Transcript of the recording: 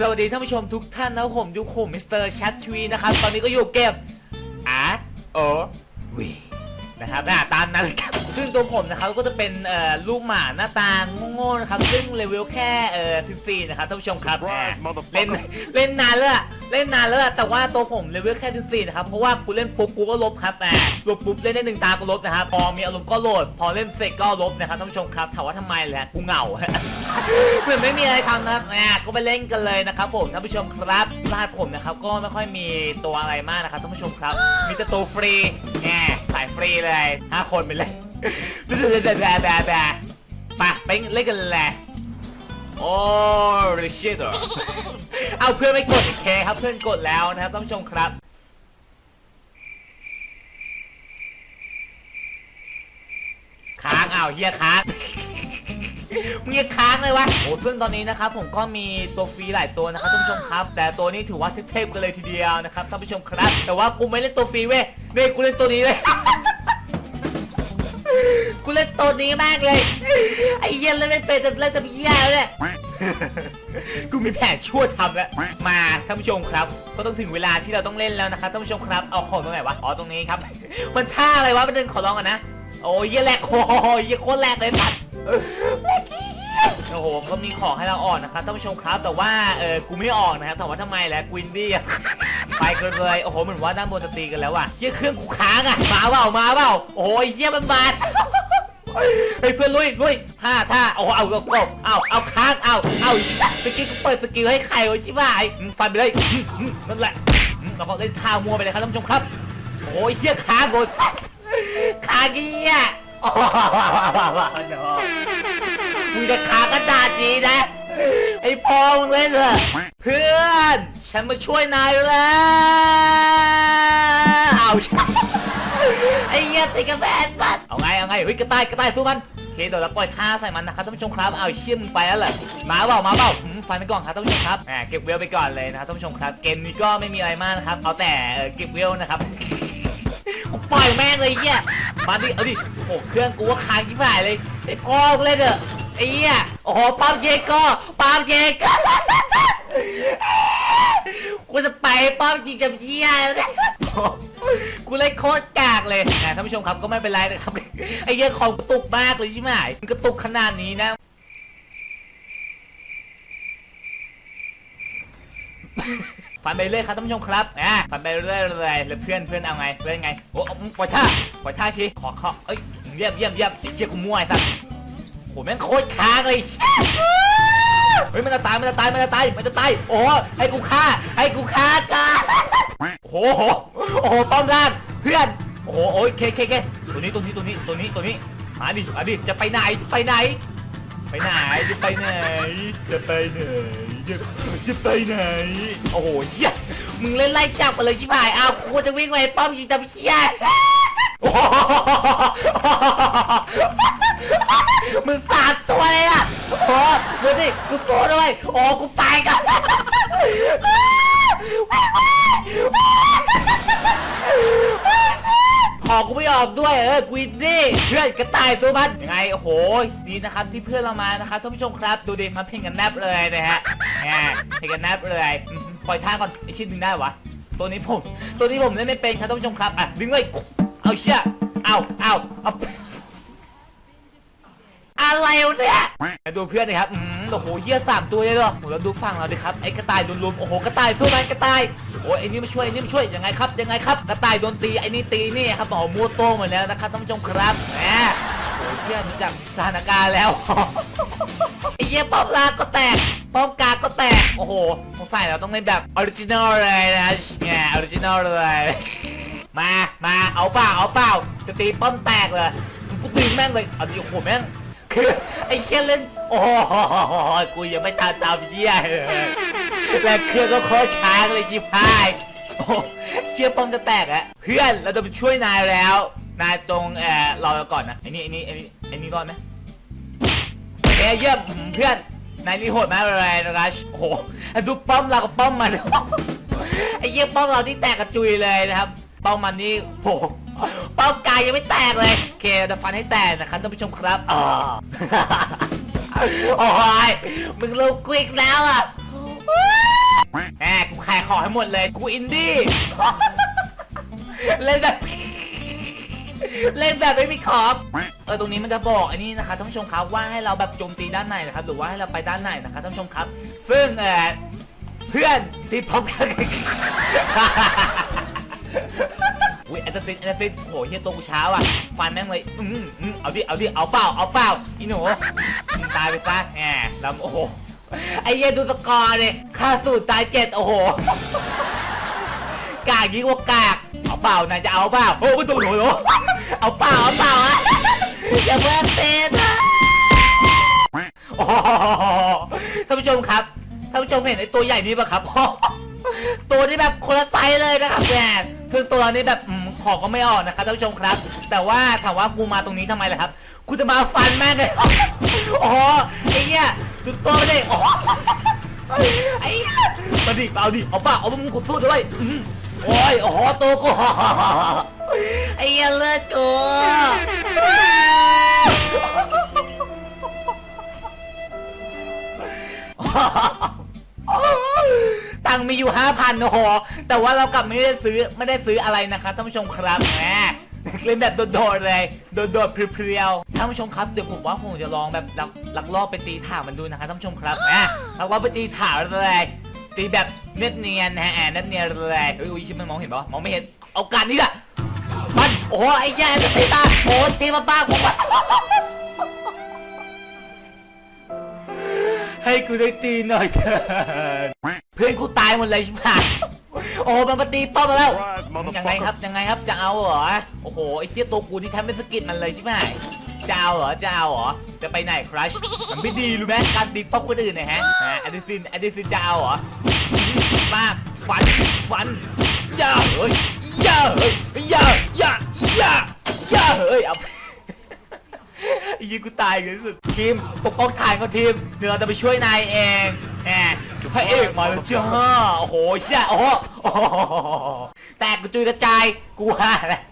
สวัสดีท่านผู้ชมทุกท่านนะครับผมยุคผมมิสเตอร์ชัดทวีนะครับ ตอนนี้ก็อยู่เกมอาร์โอวีนะครับอ่าตามนั้นครับซึ่งตัวผมนะครับก็จะเป็นเอ่อลูกหมาหน้าตาโง่ๆนะครับ ซึ่งเลเวลแค่เอ่อ14นะครับท่านผู้ชมครับอ่า Surprise, motherfucker เล่นเล่นนานแล้วอะ เล่นนานแล้วอะแต่ว่าตัวผมเลเวลแค่14นะครับเพราะว่ากูเล่นปุ๊บกูก็ลบครับอ่าลบปุ๊บเล่นได้หนึ่งตาก็ลบนะครับพอมีอารมณ์ก็โหลด พอเล่นเสร็จก็ลบนะครับท่านผู้ชมครับถามว่าทำไมแหละกูเหงา เหมือนไม่มีอะไรทำนะครับก็ไปเล่นกันเลยนะครับผมท่านผู้ชมครับรหัสผมนะครับก็ไม่ค่อยมีตัวอะไรมากนะครับท่านผู้ชมครับ มีแต่ตัวฟรีแหมสายฟรีเลยห้าคนไปเลยแบบแบบแบบแบบไปไปเล่นกันเลยโอ้ริชิตเอ เอาเพื่อนไม่กดอีกเคครับเพื่อนกดแล้วนะครับท่านผู้ชมครับค้างอ้าวเฮียค้างมึงยังค้างเลยวะโอ้ซึ่งตอนนี้นะครับผมก็มีตัวฟรีหลายตัวนะครับท่านผู้ชมครับ แต่ตัวนี้ถือว่าเทพๆกันเลยทีเดียวนะครับท่านผู้ชมครับ แต่ว่ากูไม่เล่นตัวฟรีเว้ยเนี่ยกูเล่นตัวนี้เลย กูเล่นตัวนี้มากเลย ไอ้เหี้ยเล่นไม่เป็นแต่เล่นแต่เหี้ยเลย กูมีแผนชั่วทำแล้วมาท่านผู้ชมครับ ก็ต้องถึงเวลาที่เราต้องเล่นแล้วนะครับท่านผู้ชมครับเอาของตรงไหนวะอ๋อตรงนี้ครับ มันท่าอะไรวะมันเดินขอร้องกันนะโอ้ยเหี้ยแหลกโอ้ยเหี้ยโคตรแหลกเลยปัดโอ้โหก็มีของให้เราอ่อนนะครับท่านผู้ชมครับแต่ว่าเออกูไม่ออกนะครับถามว่าทำไมแหละกวินดี้อะ ไปกันเลยโอ้โหเหมือนว่าด้านบนจะตีกันแล้วว่ะเหี้ยเครื่องกูค้างอะมาเปล่ามาเปล่าโอ้ยเหี้ยมันบา ดเฮ้ยเพื่อนลุยลุยท่าท่าเอาเอาเอาเอาเอาค้างเอาเอาเมื่อกี้กูเปิดสกิลให้ใครไว้ชิบหายอืมฟันไปเลยนั่นแหละเราก็เล่นท่ามัวไปเลยครับท่านผู้ชมครับโอ้ยเหี้ยค้างโดนค้างเหี้ยโอ้โหมึงจะค้างกระดาษนี้นะไอ้พอมึงเล่นเถอะเพื่อน ฉันมาช่วยนายแล้วเอา ไอ้เหี้ยติดกระแพงสัตว์เอาไงเอาไงเฮ้ยกระต่ายกระต่ายสู้มันโอเคเดี๋ยวเราปล่อยท่าใส่มันนะครับท่านผู้ชมครับเอาเชี่ยมไปแล้วเหรอมาเปล่ามาเปล่าอืมฟันไปก่อนครับท่านผู้ชมครับอ่าเก็บเวลไปก่อนเลยนะครับท่านผู้ชมครับ เกมนี้ก็ไม่มีอะไรมากนะครับเอาแต่เอ่อเก็บเวลนะครับ ปล่อยแม่งเลยไอ้เหี้ยมาดิเอาดิโอ้โหเครื่องกูว่าค้างที่ผ่ายเลยไอ้พ่อกูเล่นเถอะไอ้เหี้ยโอ้โหปั๊มเยก็ปั๊มเยก็ กูจะไปป้อมจริงจังเชี่ยแล้วกูเล่นโคตรกากเลยนะท่านผู้ชมครับก็ไม่เป็นไรนะครับ ไอ้เหี้ยของกระตุกมากเลยใช่ไหมมันกระตุกขนาดนี้นะฟันไปเรื่อยครับท่านผู้ชมครับอะฟันไปเรื่อยเลยแล้วเพื่อนเพื่อนเอาไงเพื่อนไง โอ้ปล่อยท่าปล่อยท่าทีขอขอเอ้ยเยี่ยมเยี่ยมเยี่ยมไอ้เชี่ยกูมั่วไอ้สัสโหแม่งโคตรค้างเลย เฮ้ยมันจะตายมันจะตายมันจะตายมันจะตายโอ้ให้กูฆ่าให้กูฆ่าจ้าโอ้โหโอ้โหป้อมล่างเพื่อนโอ้โหโอ้ยเคเคเคตัวนี้ตัวนี้ตัวนี้ตัวนี้ตัวนี้มาดิมาดิจะไปไหนไปไหน ไปไหนจะไปไหนจะไปไหนจะจะไปไหนโอ้โหเชี่ยมึงเล่นไล่จับกันเลยชิบหายอ้าวกูจะวิ่งไปป้อมยิงตะเชี่ย มึงสามตัวเลยอะโอ้โหดูดิกูสู้ด้วยโอ้กูไปกันขอกูไม่ออกด้วยเออกูอินดี้เพื่อนกระต่ายตัวมันยังไงโอ้โหดีนะครับที่เพื่อนเรามานะครับท่านผู้ชมครับ ดูดิมันเพ่งกันแนบเลยนะฮะแหมเพ่งกันแนบเลยปล่อยท่าก่อนไอชิ้นดึงได้วะตัวนี้ผม ตัวนี้ผมเล่นไม่เป็นครับท่านผู้ชมครับอะดึงเลย เอาเชี่ยเอาเอาเอาอะไรวะเนี่ยดูเพื่อนเลยครับอืมโอ้โหเหี้ยสามตัวเลยเหรอโอ้โหแล้วดูฝั่งเราดิครับไอ้กระต่ายโดนลุมโอ้โหกระต่ายสู้มันกระต่ายโอ้ยไอ้นี่มาช่วยไอ้นี่มาช่วยยังไงครับยังไงครับกระต่ายโดนตีไอ้นี่ตีนี่ครับโอ้โหมัวโต้หมดแล้วนะครับท่านผู้ชมครับแหมโอ้ยเชี่ยรู้จักสถานการณ์แล้ว ไอ้เหี้ยป้อมลากก็แตกป้อมกลางก็แตกโอ้โหสงสัยเราต้องเล่นแบบออริจินอลเลยนะเนี่ยออริจินอลเลย มามาเอาเปล่าเอาเปล่าจะตีป้อมแตกเลยกูตีแม่งเลยเอาดิโอ้โหแม่งคือไอ้เชี่ยเล่นโอ้โหกูยังไม่ตามตามเหี้ยเลยและเครื่องก็โคตรค้างเลยชิบหายโอ้เชี่ยป้อมจะแตกอะเพื่อนเราจะไปช่วยนายแล้ว นายตรงเออรอเราก่อนนะไอ้นี่ไอ้นี่ไอ้นี่ไอ้นี่รอดไหมเอ้ยเยี่ยมเพื่อนนายนี่โหดมากเลยนะรัชโอ้โหดูป้อมเรากับป้อมมันไอ้เยี่ยป้อมเราที่แตกกระจุยเลยนะครับ เป้อมมันนี่โผเป้อมกายยังไม่แตกเลยโอเคเดฟันให้แตกนะครับท่านผู้ชมครับอ๋อโอ้ยมึงลงกวิกแล้วอะแหมกูขอให้หมดเลย กูอินดี้ เล่นแบบ เล่นแบบไม่มีขอบเออตรงนี้มันจะบอกอันนี้นะคะท่านผู้ชมครับว่าให้เราแบบโจมตีด้านในนะครับ หรือว่าให้เราไปด้านในนะครับท่านผู้ชมครับ ซึ่งเออเพื่อนที่พบกัน อุ้ยแอนตาซินแอนตาซินโหเฮียตัวกูเช้าอะ ฟันแม่งเลย อืมอืมเอาดิ เอาดิ เอาเปล่า เอาเปล่า อีหนูมึงตายไปซะแหมล้วโอ้โห ไอ้เหี้ยดูสกอร์เลยค่าสูตรตายเจ็ดโอ้โห กากยิ่งกว่ากาก เอาเปล่านายจะเอาเปล่า โอ้ไม่ต้องหนูหนูเอาเปล่า เอาเปล่าอะอย่าเพิ่งเต้นนะโอ้โหท่านผู้ชมครับ ท่านผู้ชมเห็นไอ้ตัวใหญ่นี้ปะครับ ตัวนี้แบบคนละไซส์เลยนะครับแหม ซึ่งตัวนี้แบบอืมของก็ไม่ออกนะครับท่านผู้ชมครับ แต่ว่าถามว่ากูมาตรงนี้ทำไมล่ะครับกูจะมาฟันแม่งเลยอ้โหไอ้เหี้ยดูตัวไม่ได้อ้โหไอ้เหี้ยมาดิเอาดิเอาป่ะเอามึงกูสู้ด้วยอืมโอ้ยโอ้โหตัวกูไอ้เหี้ยเลือดกู ตังค์มีอยู่ห้าพันโอ้โหแต่ว่าเรากลับไม่ได้ซื้อไม่ได้ซื้ออะไรนะครับท่านผู้ชมครับแหมเล่นแบบโดดๆเลยโดดๆเพรียวๆท่านผู้ชมครับเดี๋ยวผมว่าผมจะลองแบบลักลักลอบไปตีถ่ามันดูนะครับท่านผู้ชมครับแหมลักลอบไปตีถ่างเลยตีแบบเนียนเนียนๆนะฮะเนียนเนียนๆเลยเฮ้ยอุ้ยชิมันมองเห็นปะมองไม่เห็นเอาการนี้แหละมันโอ้ไอ้แย่จะตีตาโอ้ตีมาป้าผมว่าให้กูได้ตีหน่อยเถอะ เพื่อนกูตายหมดเลยใช่ไหมโอ้มันมาตีป้อมมาแล้วยังไงครับยังไงครับจะเอาเหรอโอ้โหไอ้เชี่ยตัวกูนี่แทบไม่สะกิดมันเลยใช่ไหมจะเอาเหรอจะเอาเหรอจะไปไหนครัชมันไม่ดีรู้ไหมการตีป้อมคนอื่นนะฮะแอดิซินแอดดิซินจะเอาเหรอมาฟันฟันย่าเฮ้ยย่าเฮ้ยอย่าย่าย่าย่าเฮ้ยเอายิงกูตายกันที่สุดทีมปกป้องฐานของทีมเดี๋ยวจะไปช่วยนายเองแหม พระเอกมาแล้วจ้าโอ้โหใช่โอ้โหโอ้โหแตกกระจุยกระจาย กูว่าแหละ